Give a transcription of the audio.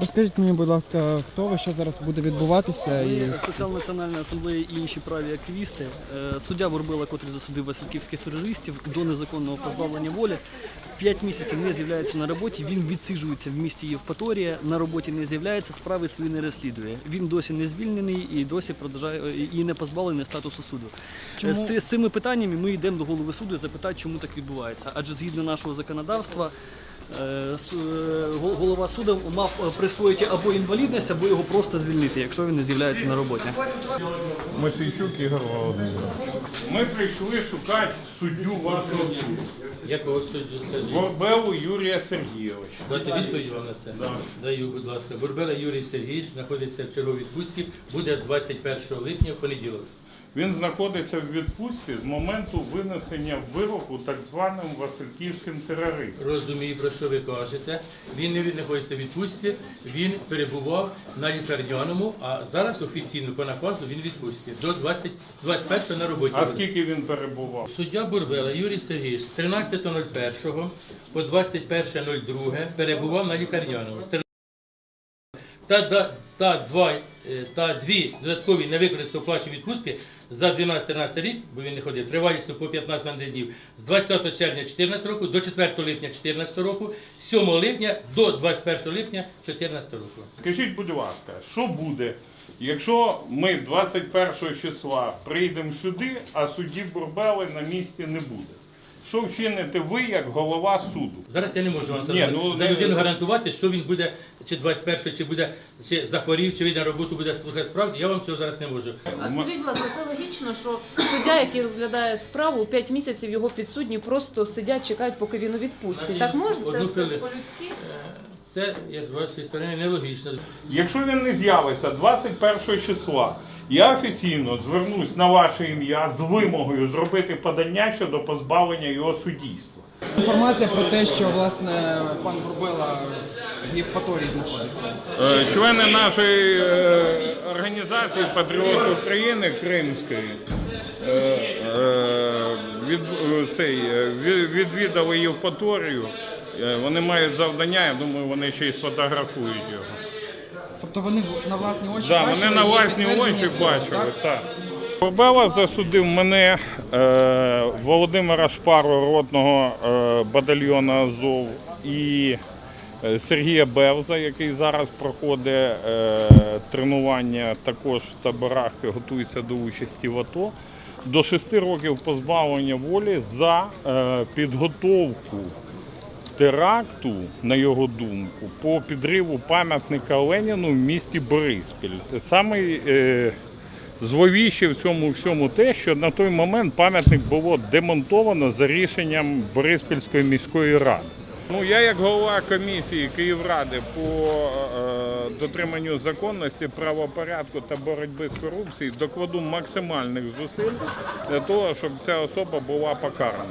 Розкажіть мені, будь ласка, хто ви, що зараз буде відбуватися і Ми Соціал-національна асамблея і інші праві активісти. Е, Суддя Бурбила, котрий засудив васильківських терористів до незаконного позбавлення волі, п'ять місяців не з'являється на роботі. Він відсиджується в місті Євпаторія, на роботі не з'являється, справи свої не розслідує. Він досі не звільнений і досі продовжує і не позбавлений статусу суду. Е, З, ці- з цими питаннями ми йдемо до голови суду і запитати, чому так відбувається. Адже згідно нашого законодавства. Е, е, гол- Голова суду мав е, присвоїти або інвалідність, або його просто звільнити, якщо він не з'являється на роботі. Масійчук Ігор Володимирович. Ми прийшли шукати суддю вашого суду. Якого суддю скажіть? Горбелу Юрія Сергійовича. Дайте відповідь вам на це. Да. Даю, будь ласка. Бурбела Юрій Сергійович знаходиться в черговій відпустці, буде з 21 липня в понеділок. Він знаходиться в відпустці з моменту винесення вироку так званим Васильківським терористам. Розумію, про що ви кажете. Він не знаходиться в відпустці, він перебував на лікарняному, а зараз офіційно по наказу він відпустці. До 20, з 21 на роботі. А скільки він перебував? Суддя Бурбела Юрій Сергійович з 13.01 по 21.02 перебував на лікарняному. З 13 Та, та, та, два, е, та дві додаткові невикористані оплачені відпустки за 12-13 рік, бо він не ходив, тривалістю по 15 днів, з 20 червня 2014 року до 4 липня 2014 року, з 7 липня до 21 липня 2014 року. Скажіть, будь ласка, що буде, якщо ми 21 числа прийдемо сюди, а судді Бурбели на місці не буде? Що вчините ви як голова суду? Зараз я не можу вам Ні, ну, за не- людину гарантувати, що він буде чи 21 чи буде чи захворів, чи він на роботу буде слухати справді. Я вам цього зараз не можу. А скажіть, будь ласка, це логічно, що суддя, який розглядає справу, 5 місяців його підсудні просто сидять, чекають, поки він у відпустці. Так можна? Це, це по-людськи? Це як з вашої сторони нелогічно. Якщо він не з'явиться 21 числа, я офіційно звернусь на ваше ім'я з вимогою зробити подання щодо позбавлення його суддійства. інформація про те, що власне пан Бурбела в Євпаторії знаходиться. Е, Члени нашої е, організації Патріот України Кримської е, від, цей, відвідали Євпаторію. Е, Вони мають завдання, я думаю, вони ще й сфотографують його. Тобто вони на власні очі Да, бачили, вони на власні очі бачили. так? Корбела засудив мене, е, Володимира Шпару, ротного е, батальйону Азов і е, Сергія Бевза, який зараз проходить е, тренування також в таборах, готується до участі в АТО. До 6 років позбавлення волі за е, підготовку теракту, на його думку, по підриву пам'ятника Леніну в місті Бориспіль. Саме е, зловіще в цьому всьому те, що на той момент пам'ятник було демонтовано за рішенням Бориспільської міської ради. Ну, я як голова комісії Київради по е, дотриманню законності, правопорядку та боротьби з корупцією докладу максимальних зусиль для того, щоб ця особа була покарана.